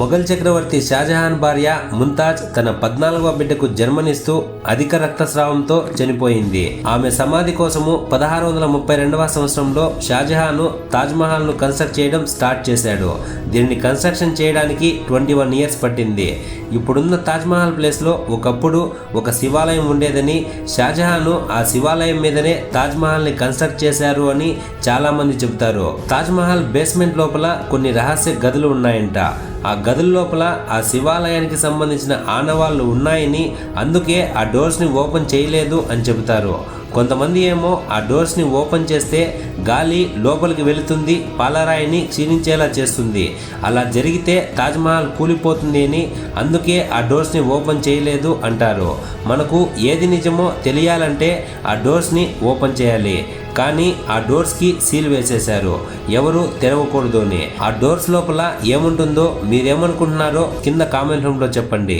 మొఘల్ చక్రవర్తి షాజహాన్ భార్య ముంతాజ్ తన పద్నాలుగవ బిడ్డకు జన్మనిస్తూ అధిక రక్తస్రావంతో చనిపోయింది. ఆమె సమాధి కోసము పదహారు వందల ముప్పై రెండవ సంవత్సరంలో షాజహాను తాజ్మహల్ను ను కన్స్ట్రక్ట్ చేయడం స్టార్ట్ చేశాడు. దీన్ని కన్స్ట్రక్షన్ చేయడానికి ట్వంటీ వన్ ఇయర్స్ పట్టింది. ఇప్పుడున్న తాజ్మహల్ ప్లేస్లో ఒకప్పుడు ఒక శివాలయం ఉండేదని షాజహాను ఆ శివాలయం మీదనే తాజ్మహల్ని కన్స్ట్రక్ట్ చేశారు అని చాలామంది చెబుతారు. తాజ్మహల్ బేస్మెంట్ లోపల కొన్ని రహస్య గదులు ఉన్నాయంట. ఆ గదుల లోపల ఆ శివాలయానికి సంబంధించిన ఆనవాళ్ళు ఉన్నాయని అందుకే ఆ డోర్స్ని ఓపెన్ చేయలేదు అని చెబుతారు. కొంతమంది ఏమో ఆ డోర్స్ని ఓపెన్ చేస్తే గాలి లోపలికి వెళుతుంది పాలరాయిని క్షీణించేలా చేస్తుంది. అలా జరిగితే తాజ్మహల్ కూలిపోతుంది అని అందుకే ఆ డోర్స్ని ఓపెన్ చేయలేదు అంటారు. మనకు ఏది నిజమో తెలియాలంటే ఆ డోర్స్ని ఓపెన్ చేయాలి. కానీ ఆ డోర్స్కి సీల్ వేసేశారు. ఎవరు తెరవకూడదు అని ఆ డోర్స్ లోపల ఏముంటుందో మీరేమనుకుంటున్నారో కింద కామెంట్ రూమ్లో చెప్పండి.